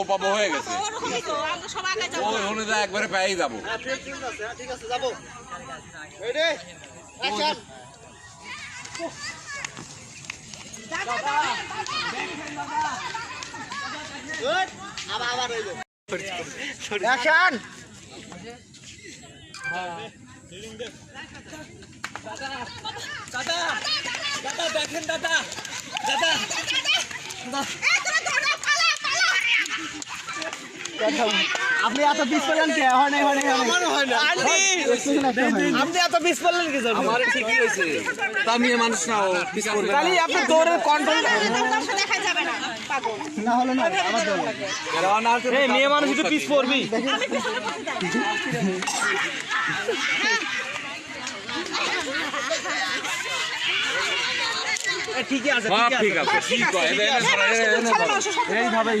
পাবো পাবো হয়ে গেছে। একবারে পেয়েই যাব। ঠিক রেডি অ্যাকশন গুড আবার আবার এই অ্যাকশন আপনি এত পিস পেলেন কে হয় নাই হয় নাই হয় হয় না আপনি এত পিস পেলেন কি জন্য আমার ঠিকই হয়েছে তা মেয়ে মানুষ না ও পিস করবে খালি আপনি দৌড়ের কন্ট্রোল দেখা যাবে না পাগল না হলো না আমার দৌড় এই মেয়ে মানুষ একটু পিস পড়বি আমি পিছনে বসে ঠিকই আছে ঠিক আছে ঠিক হয়। এইভাবেই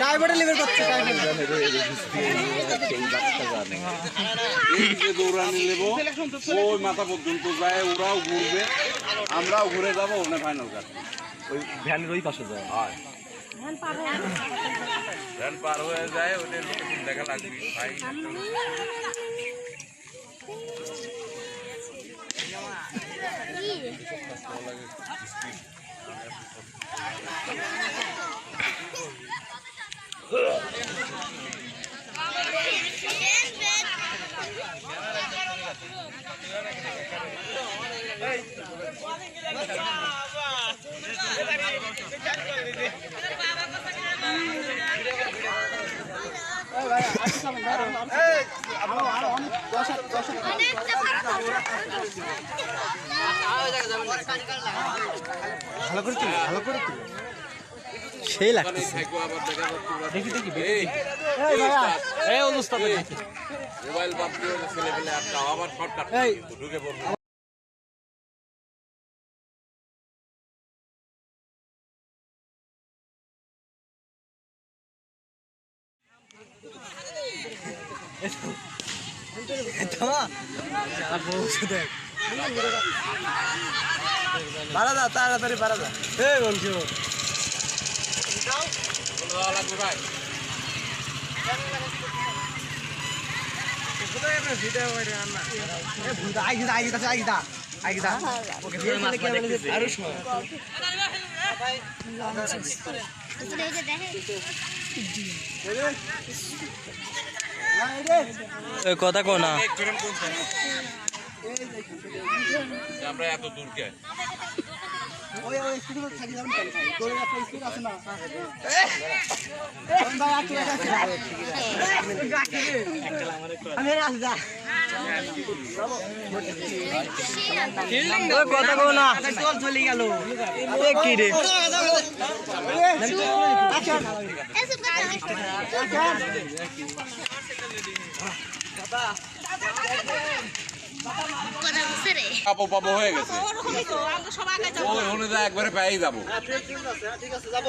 টাইফয়েডে লিভার করছে এই যে ওই মাথা পর্যন্ত যায় ওরাও ঘুরবে আমরাও ঘুরে যাব ওখানে ফাইনাল কাট ওই ভ্যানের ওই পাশে যায় হয় ভ্যান পার হয়ে যায় ওদের দেখা লাগবে ভাই ভালো করে তুলো ভালো করে তুলো সেই লাগে ওখানে থাকব আবার দেখা। এই, ভাইয়া মোবাইল বাদ দিয়ে ছেলে পেলে একটা আবার শর্টকাট। ঢুকে পড়বে বাড়া দা তাড়াতাড়ি বাড়া দা। এই বলছি আরও সময় কথা কো না এক ফ্রেম কোনটা? যে আমরা এত দূর কে ওই ওই স্কুলে থাকি যাবেন স্কুল আছে না। কথা কো না। চল চলে গেল। কি রে? পাবো পাবো হয়ে গেছে। ওই হলে একবারে পেয়েই যাব। হ্যাঁ, ঠিক আছে যাব।